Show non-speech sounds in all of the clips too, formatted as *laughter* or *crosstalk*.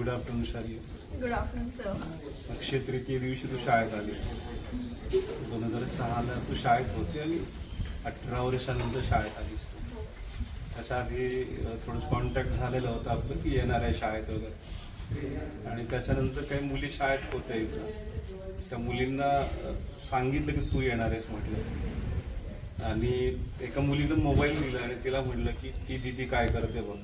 Good afternoon शारी good afternoon sir Akshaya Tritiya दिवशी तू शाळेत आलीस. दोन हजार सहाला तू शाळेत होती आणि अठरा वर्षानंतर शाळेत आलीस तू. त्याच्या आधी थोडंसं कॉन्टॅक्ट झालेलं होतं आपलं की येणार आहे शाळेत वगैरे. आणि त्याच्यानंतर काही मुली शाळेत होत्या इथं. त्या मुलींना सांगितलं की तू येणार आहेस म्हटलं. आणि एका मुलीनं मोबाईल दिला आणि तिला म्हटलं की ती दिदी काय करते बघ?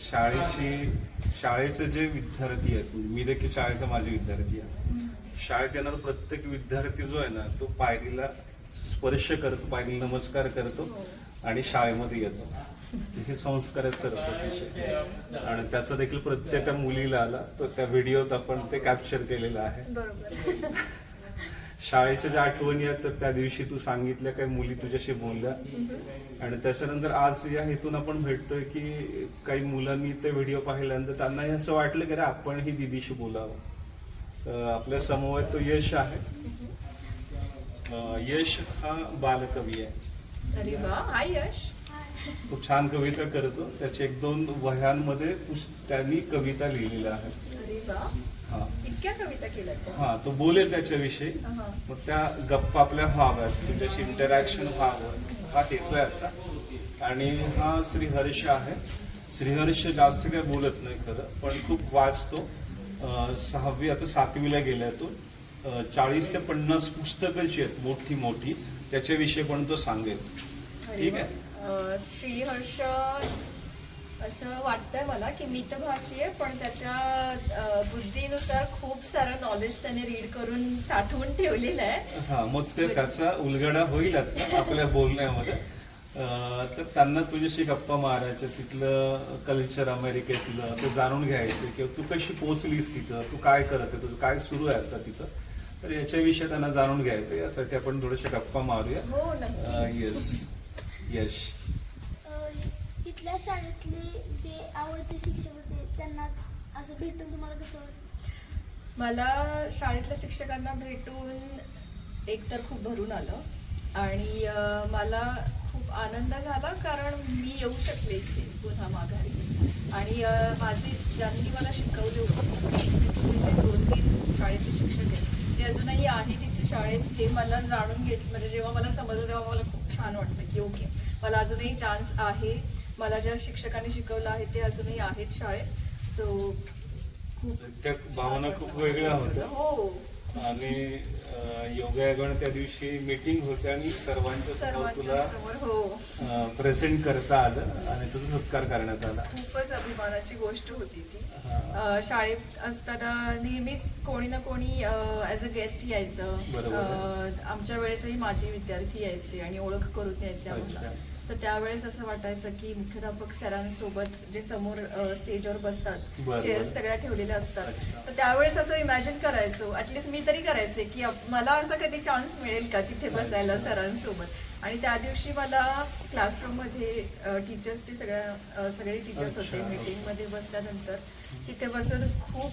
शाळेची शाळेचे जे विद्यार्थी आहेत म्हणजे मी देखील शाळेचा माझे विद्यार्थी आहे शाळेत येणारा प्रत्येक विद्यार्थी जो आहे ना तो पायरीला स्पर्श करतो पायरीला नमस्कार करतो आणि शाळेमध्ये येतो. हे संस्कार आहेत सरस्वतीचे आणि त्याचा देखील प्रत्येक त्या मुलीला आला तर त्या व्हिडिओत आपण ते कॅप्चर केलेलं आहे. बरोबर. शाळेच्या ज्या आठवणी आहेत तर त्या दिवशी तू सांगितल्या काही मुली तुझ्याशी बोलल्या. आणि त्याच्यानंतर आज या हेतून आपण भेटतोय की काही मुलांनी ते व्हिडिओ पाहिल्यानंतर त्यांनाही असं वाटलं की रे आपण ही दिदीशी बोलावं. आपल्यासमोर तो यश आहे. यश हा बालकवी आहे. हाय यश. तो छान कविता करतो. त्याचे एक दोन वह्यांमध्ये त्यांनी कविता लिहिलेल्या आहेत. हा. इतक्या कविता केल्यात का? हा तो बोलेल त्याच्याविषयी. मग त्या गप्पा आपल्या व्हाव्यात. तुझ्याशी इंटरॅक्शन व्हावं. हा हेतू याचा आणि हा श्रीहर्ष आहे. श्रीहर्ष जास्त काही बोलत नाही खरं पण खूप वाचतो. सहावी आता सातवीला गेलाय तो. चाळीस ते पन्नास पुस्तकं जी आहेत मोठी मोठी. त्याच्याविषयी पण तो सांगेल. ठीक. आहे? श्रीहर्ष असं वाटतंय मला की मितभाषी आहे पण त्याच्या बुद्धीनुसार खूप सारं नॉलेज त्याने रीड करून साठवून ठेवलेलं आहे. हा मग ते त्याचा उलगडा होईल आता आपल्या बोलण्यामध्ये. तर त्यांना तुझ्याशी गप्पा मारायच्या तिथलं कल्चर अमेरिकेतलं ते जाणून घ्यायचं किंवा तू कशी पोहोचलीस तिथं तू काय करत आहे तुझं काय सुरू आहे आता तिथं? तर याच्याविषयी त्यांना जाणून घ्यायचं यासाठी आपण थोडेसे गप्पा मारूया. हो येस यश अ, आपल्या शाळेतले जे आवडते शिक्षक होते त्यांना असं भेटून तुम्हाला कसं वाटतं? मला शाळेतल्या शिक्षकांना भेटून एकतर खूप भरून आलं. आणि मला खूप आनंद झाला कारण मी येऊ शकले इथे पुन्हा माघारी. आणि माझे ज्यांनी मला शिकवले होते म्हणजे दोन तीन शाळेतले शिक्षक आहेत ते अजूनही आहेत इथे शाळेत. हे मला जाणून घेतले म्हणजे जेव्हा मला समजलं तेव्हा मला खूप छान वाटलं की ओके मला अजूनही चान्स आहे. मला ज्या शिक्षकांनी शिकवलं आहे ते अजूनही आहेत शाळेत. सो खूप त्या भावना खूप वेगळ्या होत्या. हो. आणि योगायोगाने त्या दिवशी मीटिंग होते आणि सर्वांच्या समोर तुला समोर हो. प्रेझेंट करता आलं आणि तुझा सत्कार करण्यात आला. खूपच अभिमानाची गोष्ट होती ती. शाळेत असताना नेहमीच कोणी ना कोणी ऍज अ गेस्ट यायचं. आमच्या वेळेसही माझे विद्यार्थी यायचे आणि ओळख करून यायचे आम्हाला. तर त्यावेळेस असं वाटायचं की मुख्याध्यापक सरांसोबत जे समोर स्टेजवर बसतात. चेअर्स सगळ्या ठेवलेल्या असतात. तर त्यावेळेस असं इमॅजिन करायचो ऍटलीस्ट मी तरी करायचे की मला असं कधी चान्स मिळेल का तिथे बसायला. सरांसोबत आणि त्या दिवशी मला क्लासरूममध्ये टीचर्सचे सगळ्या सगळे टीचर्स होते अच्छा. मीटिंगमध्ये बसल्यानंतर तिथे बसून खूप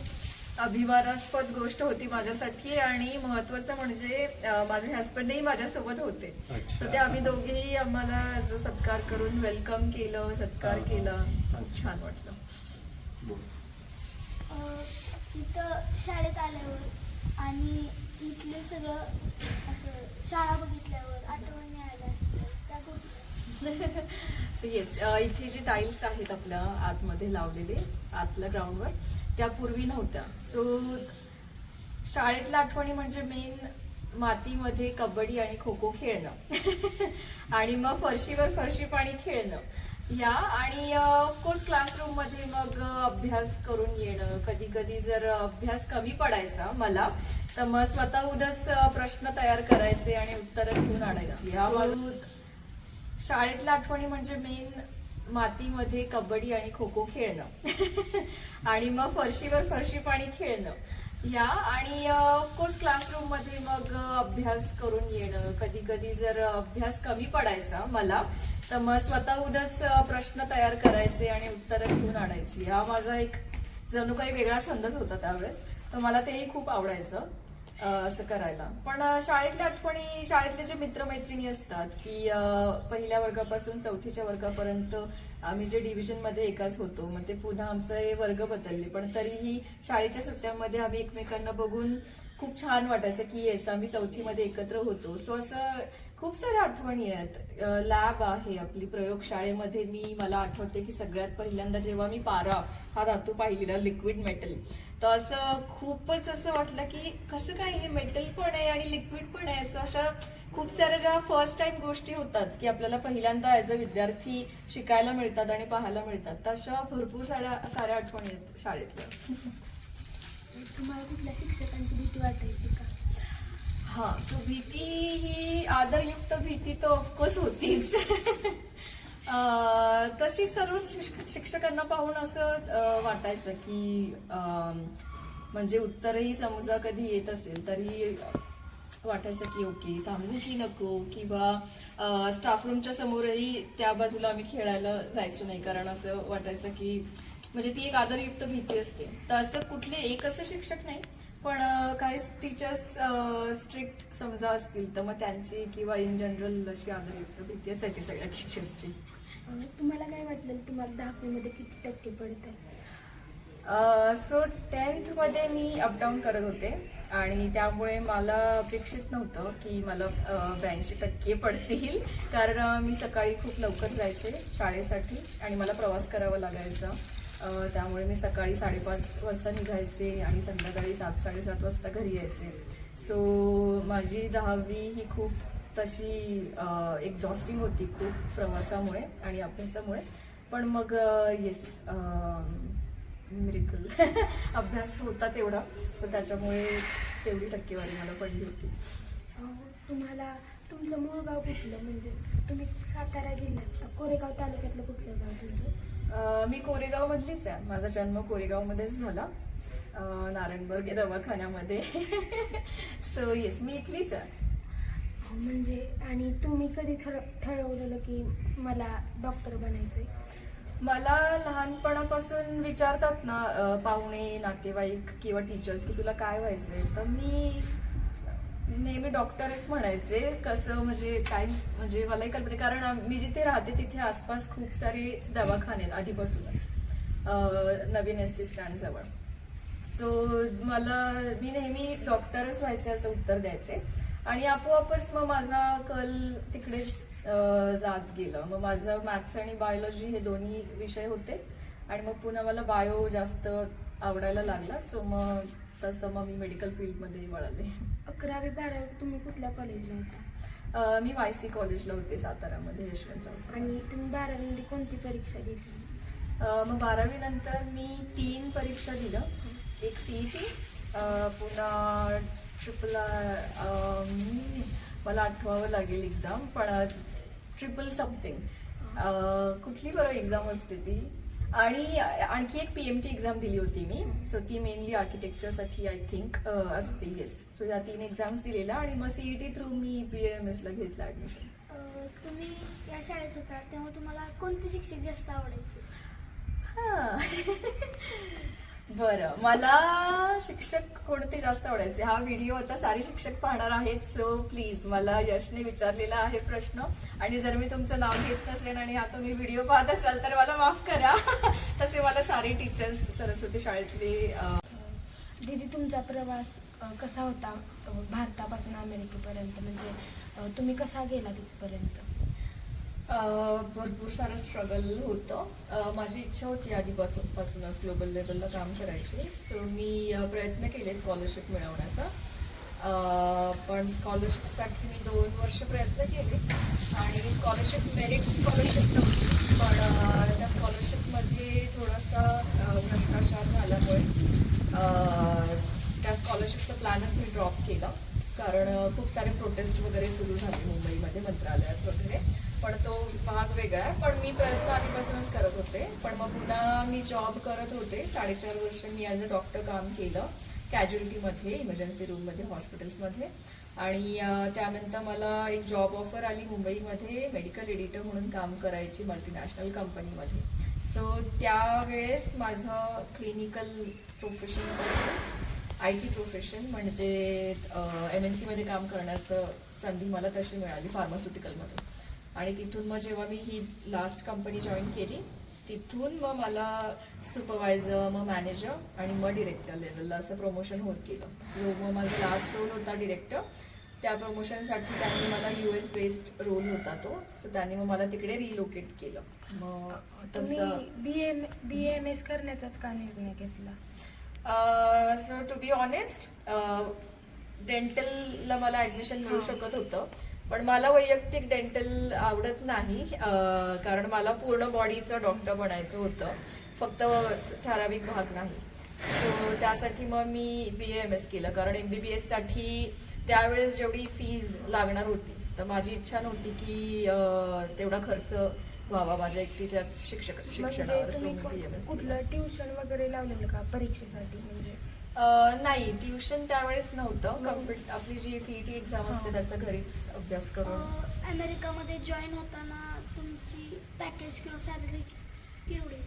अभिमानास्पद गोष्ट होती माझ्यासाठी आणि महत्वाचं म्हणजे माझे हस्बंडही माझ्यासोबत होते अच्छा. तर ते आम्ही दोघेही आम्हाला जो सत्कार करून वेलकम केलं सत्कार. केला खूप. छान वाटलं इथं शाळेत आल्यावर आणि इथलं सगळं असं शाळा बघितल्यावर आठवणी आल्या असतील त्या कुठल्या सो येस इथे जे टाईल्स आहेत आपल्या आतमध्ये लावलेले आतल्या ग्राउंडवर त्या पूर्वी नव्हत्या. सो शाळेतल्या आठवणी म्हणजे मेन मातीमध्ये कबड्डी आणि खो खो खेळणं. *laughs* आणि मग फरशीवर फरशी पाणी खेळणं. या आणि ऑफकोर्स क्लासरूममध्ये मग अभ्यास करून येणं. कधी कधी जर अभ्यास कमी पडायचा मला तर मग स्वतःहूनच प्रश्न तयार करायचे आणि उत्तरं घेऊन आणायची. या शाळेतल्या आठवणी म्हणजे मेन मातीमध्ये कबड्डी आणि खो खो खेळणं. *laughs* आणि मग फरशीवर फरशी पाणी खेळणं. या आणि ऑफकोर्स क्लासरूममध्ये मग अभ्यास करून येणं. कधी कधी जर अभ्यास कमी पडायचा मला तर मग स्वतःहूनच प्रश्न तयार करायचे आणि उत्तरं घेऊन आणायची. हा माझा एक जणू काही वेगळा छंदच होता त्यावेळेस तर मला तेही खूप आवडायचं. असं करायला. पण शाळेतल्या आठवणी शाळेतले जे मित्रमैत्रिणी असतात की पहिल्या वर्गापासून चौथीच्या वर्गापर्यंत आम्ही जे डिव्हिजनमध्ये एकाच होतो मग ते पुन्हा आमचं हे वर्ग बदलले. पण तरीही शाळेच्या सुट्ट्यांमध्ये आम्ही एकमेकांना बघून खूप छान वाटायचं की येस आम्ही चौथीमध्ये एकत्र होतो. सो असं खूप साऱ्या आठवणी आहेत. लॅब आहे आपली प्रयोगशाळेमध्ये मी मला आठवते की सगळ्यात पहिल्यांदा जेव्हा मी पारा हा धातू पाहिलेला लिक्विड मेटल तर असं खूपच असं वाटलं की कसं काय हे मेटल पण आहे आणि लिक्विड पण आहे. सो अशा खूप साऱ्या ज्या फर्स्ट टाइम गोष्टी होतात की आपल्याला पहिल्यांदा ऍज अ विद्यार्थी शिकायला मिळतात आणि पाहायला मिळतात तर अशा भरपूर साऱ्या साऱ्या आठवणी आहेत शाळेतल्या. तुम्हाला कुठल्या शिक्षकांची भीती वाटायची का? हा सो भीती ही आदरयुक्त भीती तर ऑफकोर्स होतीच. *laughs* तशी सर्व शिक्ष- शिक्षकांना पाहून असं वाटायचं की म्हणजे उत्तरही समजा कधी येत असेल तरी वाटायचं की ओके सांगू की नको किंवा स्टाफ रूमच्या समोरही त्या बाजूला आम्ही खेळायला जायचो नाही. कारण असं वाटायचं की म्हणजे ती एक आदरयुक्त भीती असते. तर असं कुठले एक असं शिक्षक नाही पण काही टीचर्स स्ट्रिक्ट समजा असतील तर मग त्यांची किंवा इन जनरल अशी आदरयुक्त भीती असायची सगळ्या टीचर्सची तुम्हाला काय वाटलं? तुम्हाला दहावीमध्ये किती टक्के पडतात सो टेन्थमध्ये मी अपडाऊन करत होते. आणि त्यामुळे मला अपेक्षित नव्हतं की मला ब्याऐंशी टक्के पडतील. कारण मी सकाळी खूप लवकर जायचे शाळेसाठी आणि मला प्रवास करावा लागायचा. त्यामुळे मी सकाळी साडेपाच वाजता निघायचे आणि संध्याकाळी सात साडेसात वाजता घरी यायचे. सो माझी दहावी ही खूप तशी एक्झॉस्टिंग होती खूप प्रवासामुळे आणि अभ्यासामुळे. पण मग येस मिरिकल *laughs* अभ्यास होता तेवढा. सो त्याच्यामुळे तेवढी टक्केवारी मला पडली होती. तुम्हाला तुमचं मूळ गाव कुठलं? म्हणजे तुम्ही सातारा जिल्ह्यात कोरेगाव तालुक्यातलं कुठलं गाव तुमचं? मी कोरेगाव मधलीच आहे. माझा जन्म कोरेगावमध्येच झाला. नारायणबर्ग दवाखान्यामध्ये. *laughs* सो येस मी इथलीच आहे. म्हणजे आणि तुम्ही कधी ठर ठरवलेलं की मला डॉक्टर बनायचंय? मला लहानपणापासून विचारतात ना पाहुणे नातेवाईक किंवा टीचर्स की तुला काय व्हायचंय? तर मी नेहमी डॉक्टरच म्हणायचे. कसं म्हणजे काय म्हणजे मलाही कल्पना कारण आम- मी जिथे राहते तिथे आसपास खूप सारे दवाखाने आहेत आधीपासूनच. नवीन एस टी स्टँड जवळ. सो मला मी नेहमी डॉक्टरच व्हायचे असं उत्तर द्यायचे. आणि आपोआपच मग माझा कल तिकडेच जात गेलं. मग माझं मॅथ्स आणि बायोलॉजी हे दोन्ही विषय होते. आणि मग पुन्हा मला बायो जास्त आवडायला लागला. सो मग तसं मग मी मेडिकल फील्डमध्ये वळाले. अकरावी बारावी तुम्ही कुठल्या कॉलेजला होता? मी वाय सी कॉलेजला होते सातारामध्ये यशवंतराव. आणि तुम्ही बारावीमध्ये कोणती परीक्षा घेतली? अ, मग बारावी नंतर मी तीन परीक्षा दिल्या. एक सी टी पुन्हा ट्रिपल मला आठवावं लागेल एक्झाम पण ट्रिपल समथिंग कुठली बरं एक्झाम असते ती? आणि आणखी एक पी एम टी एक्झाम दिली होती मी. सो ती मेनली आर्किटेक्चरसाठी आय थिंक असते येस सो या तीन एक्झाम्स दिलेल्या आणि मग सीई टी थ्रू मी बी एम एसला घेतलं ॲडमिशन तुम्ही या शाळेत होता तेव्हा तुम्हाला कोणते शिक्षक जास्त आवडायचे? हा. *laughs* बरं मला शिक्षक कोणते जास्त आवडायचे? हा व्हिडिओ आता सारे शिक्षक पाहणार आहेत सो प्लीज मला यशने विचारलेला आहे प्रश्न. आणि जर मी तुमचं नाव घेत नसेल आणि हा तुम्ही व्हिडिओ पाहत असाल तर मला माफ करा. *laughs* तसे मला सारे टीचर्स सरस्वती शाळेतले दीदी तुमचा प्रवास कसा होता? भारतापासून अमेरिकेपर्यंत म्हणजे तुम्ही कसा गेला तिथपर्यंत भरपूर सारं स्ट्रगल होतं. माझी इच्छा होती आधीपासूनच ग्लोबल लेवलला काम करायची. सो मी प्रयत्न केले स्कॉलरशिप मिळवण्याचा. पण स्कॉलरशिपसाठी मी दोन वर्ष प्रयत्न केले. आणि स्कॉलरशिप मेरिट स्कॉलरशिप नव्हती. पण त्या स्कॉलरशिपमध्ये थोडासा भ्रष्टाचार झाल्यामुळे त्या स्कॉलरशिपचा प्लॅनच मी ड्रॉप केला. कारण खूप सारे प्रोटेस्ट वगैरे सुरू झाले मुंबईमध्ये मंत्रालयात. वेगळा आहे. पण मी प्रयत्न आधीपासूनच करत होते. पण मग पुन्हा मी जॉब करत होते. साडेचार वर्ष मी ॲज अ डॉक्टर काम केलं कॅज्युलिटीमध्ये इमर्जन्सी रूममध्ये हॉस्पिटल्समध्ये आणि त्यानंतर मला एक जॉब ऑफर आली मुंबईमध्ये मेडिकल एडिटर म्हणून काम करायची मल्टीनॅशनल कंपनीमध्ये सो त्यावेळेस माझं क्लिनिकल प्रोफेशनपासून आय टी प्रोफेशन म्हणजे एम एन सीमध्ये काम करण्याचं संधी मला तशी मिळाली फार्मास्युटिकलमध्ये आणि तिथून मग जेव्हा मी ही लास्ट कंपनी जॉईन केली तिथून मग मला सुपरवायझर मग मॅनेजर आणि मग डिरेक्टर लेवलला असं प्रमोशन होत गेलं. जो मग माझा लास्ट रोल होता डिरेक्टर त्या प्रमोशनसाठी त्यांनी मला यू एस बेस्ड रोल होता तो. सो त्यांनी मग मला तिकडे रिलोकेट केलं. मग तसं B M B M S करण्याचाच का निर्णय घेतला? सो टू बी ऑनेस्ट डेंटलला मला ॲडमिशन मिळू. शकत होतं. पण मला वैयक्तिक डेंटल आवडत नाही कारण मला पूर्ण बॉडीचं डॉक्टर बनायचं होतं. फक्त ठराविक भाग नाही. सो त्यासाठी मग मी बी एम एस केलं. कारण एम बी बी एससाठी त्यावेळेस जेवढी फीज लागणार होती तर माझी इच्छा नव्हती की तेवढा खर्च व्हावा माझ्या एकटीच्याच शिक्षक म्हणजे शिक्षणावर. कुठलं ट्युशन वगैरे लावलेलं का परीक्षेसाठी? म्हणजे नाही ट्युशन त्यावेळेस नव्हतं. कम्प्युट आपली जी सीईटी एक्झाम असते हा. त्याचा घरीच अभ्यास करून. अमेरिकामध्ये जॉईन होताना तुमची पॅकेज किंवा सॅलरी केवढी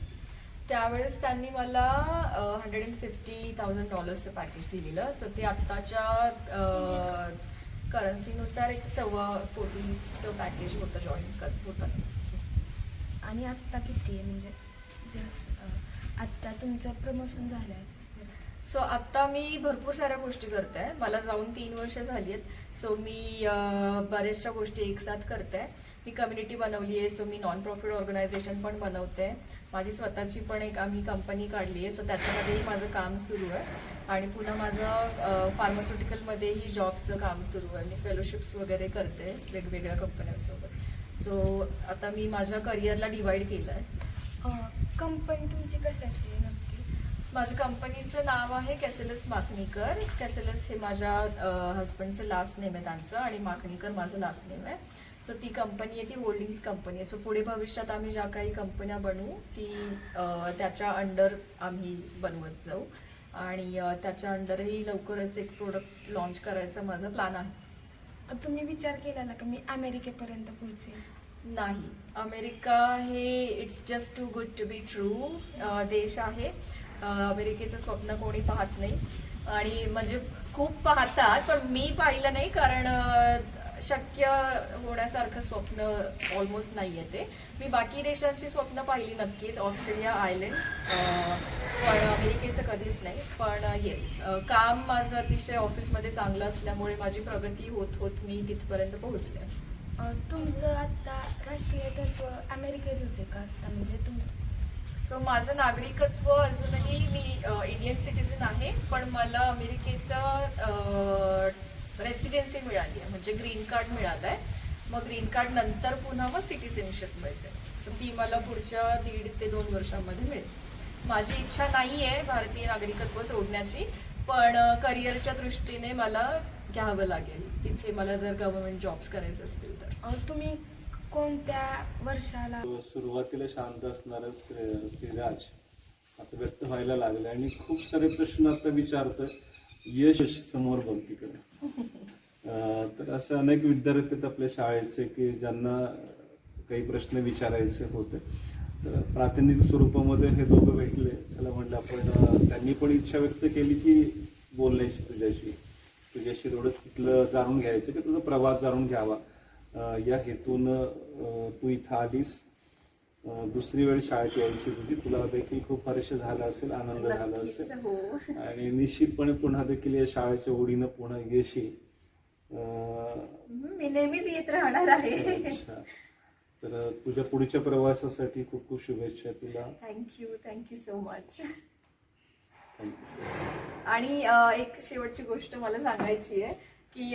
त्यावेळेस त्यांनी मला हंड्रेड अँड फिफ्टी थाउजंड डॉलर्सचं पॅकेज दिलेलं. सो ते आत्ताच्या करन्सीनुसार एक सव्वा कोटीचं पॅकेज होतं जॉईन करत होतं. आणि आत्ता किती आहे? म्हणजे आत्ता तुमचं प्रमोशन झालं आहे सो आत्ता मी भरपूर साऱ्या गोष्टी करते मला जाऊन तीन वर्ष झाली आहेत सो मी बऱ्याचशा गोष्टी एकसाथ करते मी कम्युनिटी बनवली आहे सो मी नॉन प्रॉफिट ऑर्गनायझेशन पण बनवते माझी स्वतःची पण एक आम्ही कंपनी काढली आहे सो त्याच्यामध्येही माझं काम सुरू आहे. आणि पुन्हा माझं फार्मास्युटिकलमध्येही जॉबचं काम सुरू आहे. मी फेलोशिप्स वगैरे करते वेगवेगळ्या कंपन्यांसोबत सो आता मी माझ्या करिअरला डिवाईड केलं आहे कंपनी तुमची कशाची आहे नक्की? माझ्या कंपनीचं नाव आहे कॅसेलस माकणीकर. कॅसेलस हे माझ्या हस्बंडचं लास्ट नेम आहे त्यांचं आणि माकणीकर माझं लास्ट नेम आहे. सो ती कंपनी आहे ती होल्डिंग्स कंपनी आहे. सो पुढे भविष्यात आम्ही ज्या काही कंपन्या बनवू ती त्याच्या अंडर आम्ही बनवत जाऊ. आणि त्याच्या अंडरही लवकरच एक प्रोडक्ट लॉन्च करायचा माझा प्लॅन आहे. तुम्ही विचार केलेला का मी अमेरिकेपर्यंत पोहोचेल नाही. अमेरिका हे it's just too good to be true देश आहे. अमेरिकेचं स्वप्न कोणी पाहत नाही. आणि म्हणजे खूप पाहतात पण मी पाहिलं नाही कारण शक्य होण्यासारखं स्वप्न ऑलमोस्ट नाही आहे ते. मी बाकी देशांची स्वप्न पाहिली नक्कीच ऑस्ट्रेलिया आयलंड पण अमेरिकेचं कधीच नाही. पण येस काम माझं अतिशय ऑफिसमध्ये चांगलं असल्यामुळे माझी प्रगती होत होत मी तिथपर्यंत पोहोचले. तुमचं आत्ता राष्ट्रीय तत्व अमेरिकेतच आहे का? आता म्हणजे तुम सो माझं नागरिकत्व अजूनही मी इंडियन सिटीजन आहे पण मला अमेरिकेचं रेसिडेन्सी मिळाली आहे. म्हणजे ग्रीन कार्ड मिळालं आहे मग ग्रीन कार्ड नंतर पुन्हा मग सिटीजनशिप मिळते सो ती मला पुढच्या दीड ते दोन वर्षांमध्ये मिळेल. माझी इच्छा नाही आहे भारतीय नागरिकत्व सोडण्याची पण करिअरच्या दृष्टीने मला घ्यावं लागेल. तिथे मला जर गव्हर्नमेंट जॉब्स करायचे असतील तर. तुम्ही कोणत्या वर्षाला? सुरुवातीला शांत असणारं श्री- श्रीराज आता व्यक्त व्हायला लागलं आणि खूप सारे प्रश्न आता विचारतं यश समोर बघ तिकडे. *laughs* तर असं अनेक विद्यार्थी आहेत आपल्या शाळेचे की ज्यांना काही प्रश्न विचारायचे होते. तर प्रातिनिधिक स्वरूपामध्ये हे दोघं भेटले. चला म्हटलं आपण त्यांनी पण इच्छा व्यक्त केली की बोलण्याची तुझ्याशी. तुझ्याशी थोडंच तिथलं जाणून घ्यायचं की तुझा प्रवास जाणून घ्यावा. या हेतून तू इथं आलीस. दुसरी वेळ शाळेत यायची तुझी. तुला देखील खूप हर्ष झाला असेल आनंद झाला असेल. हो. आणि निश्चितपणे पुन्हा देखील या शाळेच्या ओढीनं पुन्हा येशील. मी नेहमीच येत राहणार आहे. तर तुझ्या पुढच्या प्रवासासाठी खूप खूप शुभेच्छा तुला. Thank you thank you so much. आणि एक शेवटची गोष्ट मला सांगायची आहे की